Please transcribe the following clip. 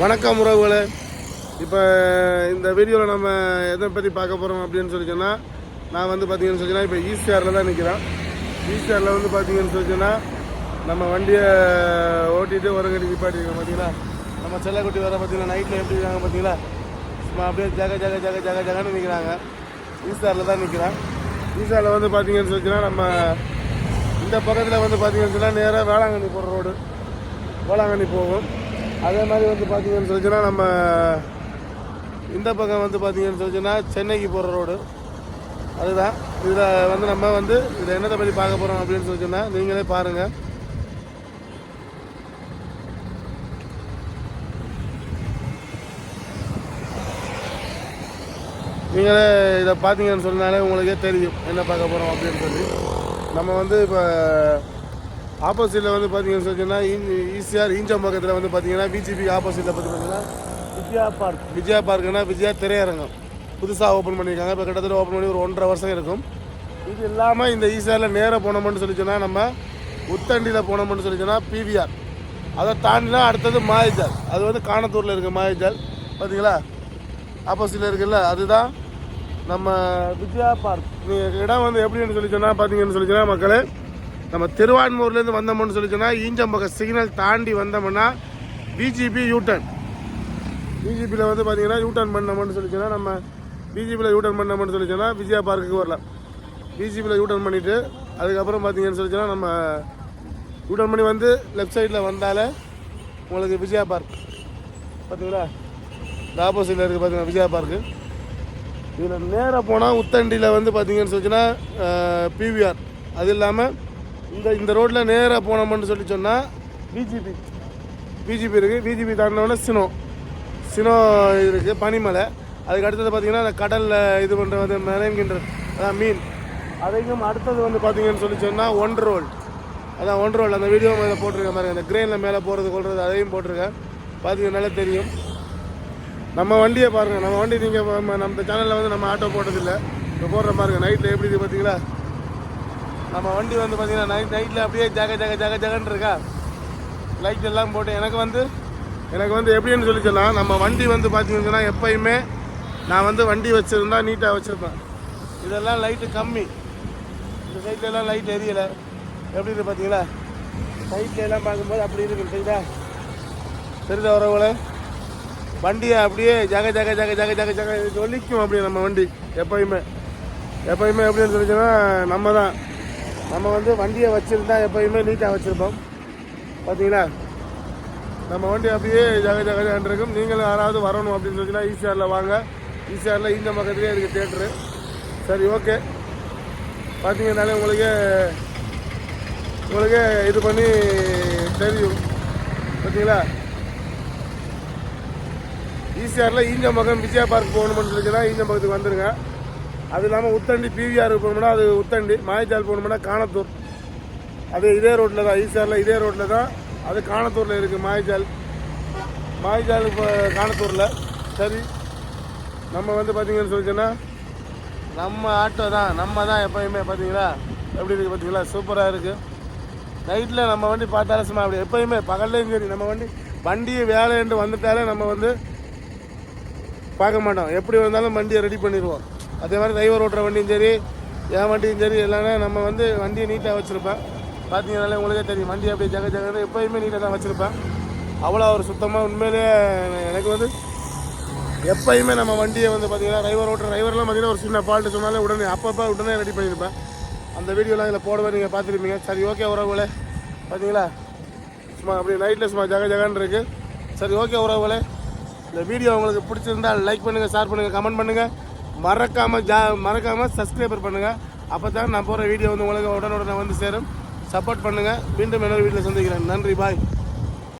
வணக்கம் உறவுகளே. இப்போ இந்த வீடியோவில் நம்ம எதை பற்றி பார்க்க போகிறோம் அப்படின்னு சொல்லி சொன்னால் நான் வந்து பார்த்தீங்கன்னு சொல்லி இப்போ ஈஸ்டிஆரில் தான் நிற்கிறேன் ஈஸ்டிஆரில் வந்து பார்த்தீங்கன்னு சொல்லி சொன்னால் நம்ம வண்டியை ஓட்டிகிட்டு உரங்கடி நிப்பாட்டிருக்கோம் பார்த்தீங்களா நம்ம செல்லக்குட்டி வர பார்த்தீங்கன்னா நைட்டில் எப்படி இருக்காங்க பார்த்தீங்களா சும்மா அப்படியே ஜக ஜக ஜக ஜக ஜகன்னு நிற்கிறாங்க ஈஸ்டாரில் தான் நிற்கிறேன் ஈஸ்டாரில் வந்து பார்த்தீங்கன்னு சொல்லிச்சுன்னா நம்ம இந்த பக்கத்தில் வந்து பார்த்தீங்கன்னு சொன்னால் நேராக வேளாங்கண்ணி போகிற ரோடு வேளாங்கண்ணி போகும் அதே மாதிரி வந்து பார்த்தீங்கன்னு சொல்லிச்சுன்னா நம்ம இந்த பக்கம் வந்து பார்த்தீங்கன்னு சொல்லிச்சுன்னா சென்னைக்கு போகிற ரோடு. அதுதான். இதில் வந்து நம்ம வந்து இதில் என்னத்தை பற்றி பார்க்க போகிறோம் அப்படின்னு சொல்லிச்சுன்னா நீங்களே பாருங்கள் நீங்களே இதை பார்த்தீங்கன்னு சொன்னாலே உங்களுக்கே தெரியும் என்ன பார்க்க போகிறோம் அப்படின்னு சொல்லி. நம்ம வந்து இப்போ ஆப்போசிட்டில் வந்து பார்த்தீங்கன்னு சொன்னீங்கன்னா ஈசிஆர் ஈஞ்சம் பக்கத்தில் வந்து பார்த்தீங்கன்னா பிஜிபி ஆப்போசிட்டில் பார்த்து பார்த்தீங்கன்னா விஜயா பார்க். விஜயா பார்க்குன்னா விஜயா திரையரங்கம். புதுசாக ஓப்பன் பண்ணியிருக்காங்க. இப்போ கிட்டத்தட்ட ஓப்பன் பண்ணி ஒரு ஒன்றரை வருஷம் இருக்கும். இது இல்லாமல் இந்த ஈசிஆரில் நேராக போனோம்னு சொல்லி சொன்னால் நம்ம உத்தண்டியில் போனோம்னு சொல்லி சொன்னால் பிவிஆர் அதை தாண்டினா அடுத்தது மாயஜால். அது வந்து காணத்தூரில் இருக்குது மாயஜால். பார்த்தீங்களா ஆப்போசிட்டில் இருக்குல்ல அதுதான் நம்ம விஜயா பார்க். இடம் வந்து எப்படின்னு சொல்லி சொன்னால் பார்த்தீங்கன்னு சொல்லி சொன்னால் மக்களே நம்ம திருவான்மூர்லேருந்து வந்தோம்னு சொல்லி சொன்னால் ஈஞ்சம்பக்கம் சிக்னல் தாண்டி வந்தோம்னா பிஜிபி யூட்டன் பிஜிபியில் வந்து பார்த்தீங்கன்னா யூட்டர்ன் பண்ணோம்னு சொல்லி சொன்னால் நம்ம பிஜிபியில் யூட்டர்ன் பண்ணோம்னு சொல்லி சொன்னால் விஜயா பார்க்குக்கு வரலாம். பிஜிபியில் யூட்டர்ன் பண்ணிவிட்டு அதுக்கப்புறம் பார்த்தீங்கன்னு சொல்லி சொன்னால் நம்ம யூட்டர்ன் பண்ணி வந்து லெஃப்ட் சைடில் வந்தாலே உங்களுக்கு விஜயா பார்க். பார்த்தீங்களா இந்த ஆப்போசிட்டில் இருக்குது பார்த்தீங்கன்னா விஜயா பார்க்கு இதில் நேராக போனால் உத்தண்டியில் வந்து பார்த்தீங்கன்னு சொல்லிச்சுன்னா பிவிஆர் அது இல்லாமல் இந்த இந்த ரோட்டில் நேராக போனோம்னு சொல்லி சொன்னால் பிஜிபி பிஜிபி இருக்குது பிஜிபி தாண்டினோடனே சினோ. சினோ இருக்குது பனிமலை. அதுக்கு அடுத்தது பார்த்தீங்கன்னா அந்த கடலில் இது பண்ணுற வந்து மெரங்கின்ற அதான் மீன். அதையும் அடுத்தது வந்து பார்த்தீங்கன்னு சொல்லி சொன்னால் ஒன் ரோல் அதான் ஒன் ரோல் அந்த வீடியோ மேலே போட்டிருக்கேன் பாருங்க. அந்த கிரெயினில் மேலே போகிறது கொள்வது அதையும் போட்டிருக்கேன். பார்த்தீங்கன்னாலே தெரியும். நம்ம வண்டியை பாருங்கள் நம்ம வண்டி நீங்கள் நம்ம சேனலில் வந்து நம்ம ஆட்டோ போட்டதில்லை. இப்போ போடுற பாருங்க. நைட்டில் எப்படி இருக்கு பார்த்தீங்களா நம்ம வண்டி வந்து பார்த்தீங்கன்னா நைட் நைட்டில் அப்படியே ஜக ஜக ஜக ஜகன் இருக்கா லைட் எல்லாம் போட்டு எனக்கு வந்து எனக்கு வந்து எப்படின்னு சொல்லி சொன்னால் நம்ம வண்டி வந்து பார்த்தீங்கன்னா எப்பயுமே நான் வந்து வண்டி வச்சுருந்தா நீட்டாக வச்சுருப்பேன் இதெல்லாம் லைட்டு கம்மி இந்த சைட்லலாம் லைட் எரியலை எப்படி இருக்கு பார்த்தீங்களா சைட்லலாம் எல்லாம் பார்க்கும்போது அப்படி இருக்குது சரிதா தெரிஞ்ச வரவங்களே வண்டியை அப்படியே ஜக ஜக ஜக ஜக ஜக ஜக ஜொலிக்கும் அப்படியே நம்ம வண்டி எப்பயுமே எப்பயுமே எப்படின்னு சொல்லிச்சுன்னா நம்ம தான் நம்ம வந்து வண்டியை வச்சுருந்தா எப்பயுமே நீட்டாக வச்சுருப்போம். பார்த்தீங்களா நம்ம வண்டி அப்படியே ஜக ஜக இருக்கும். நீங்களும் யாராவது வரணும் அப்படின்னு சொல்லிச்சுன்னா ஈசிஆரில் வாங்க. ஈசிஆரில் இந்த பக்கத்துலேயே இருக்குது தேட்டரு சரி ஓகே பார்த்தீங்கன்னாலே உங்களுக்கு உங்களுக்கு இது பண்ணி தெரியும். பார்த்தீங்களா ஈசிஆரில் ஈஞ்சம்பக்கம் விஜயா பார்க் போகணும்னு சொல்லிச்சுன்னா ஈஞ்சம்பக்கத்துக்கு வந்துடுங்க அது இல்லாமல் உத்தண்டி பிவிஆருக்கு போகணும்னா அது உத்தண்டி மாயச்சால் போகணும்னா காணத்தூர். அது இதே ரோட்டில் தான் ஈசிஆரில் இதே ரோட்டில் தான் அது காணத்தூரில் இருக்குது மாயச்சால் மாயச்சால் இப்போ காணத்தூரில். சரி நம்ம வந்து பார்த்தீங்கன்னு சொல்லிச்சுன்னா நம்ம ஆட்டோ தான் நம்ம தான் எப்பயுமே பார்த்தீங்களா எப்படி இருக்குது பார்த்தீங்களா சூப்பராக இருக்குது நைட்டில் நம்ம வண்டி பார்த்தாலும் சும்மா அப்படி எப்பயுமே பகல்லையும் சரி நம்ம வண்டி வண்டியை வேலைன்ட்டு வந்துட்டாலே நம்ம வந்து பார்க்க மாட்டோம். எப்படி வந்தாலும் வண்டியை ரெடி பண்ணிடுவோம். அதே மாதிரி டிரைவர் ஓட்டுற வண்டியும் சரி என் வண்டியும் சரி எல்லாமே நம்ம வந்து வண்டியை நீட்டாக வச்சுருப்பேன். பார்த்தீங்கனாலே உங்களுக்கே தெரியும். வண்டி அப்படியே ஜக ஜங்கன்னு எப்போயுமே நீட்டாக தான் வச்சுருப்பேன். அவ்வளோ ஒரு சுத்தமாக உண்மையிலேயே எனக்கு வந்து எப்பயுமே நம்ம வண்டியை வந்து பார்த்தீங்கன்னா டிரைவர் ஓட்டுற டிரைவர்லாம் பார்த்தீங்கன்னா ஒரு சின்ன ஃபால்ட்டு சொன்னாலே உடனே அப்பப்போ உடனே ரெடி பண்ணியிருப்பேன். அந்த வீடியோலாம் இதில் போடவே நீங்கள் பார்த்துருப்பீங்க. சரி ஓகே உறவுகளே. பார்த்தீங்களா சும்மா அப்படி நைட்டில் சும்மா ஜக ஜகான்னு இருக்குது சரி ஓகே உறவுகளே. இந்த வீடியோ உங்களுக்கு பிடிச்சிருந்தா லைக் பண்ணுங்கள் ஷேர் பண்ணுங்கள் கமெண்ட் பண்ணுங்கள் மறக்காமல் ஜா மறக்காமல் சப்ஸ்கிரைபர் பண்ணுங்கள் அப்போ தான் நான் போகிற வீடியோ வந்து உங்களுக்கு உடனுடனே வந்து சேரும். சப்போர்ட் பண்ணுங்கள் மீண்டும் என்னோட வீட்டில் சந்திக்கிறேன். நன்றி பாய்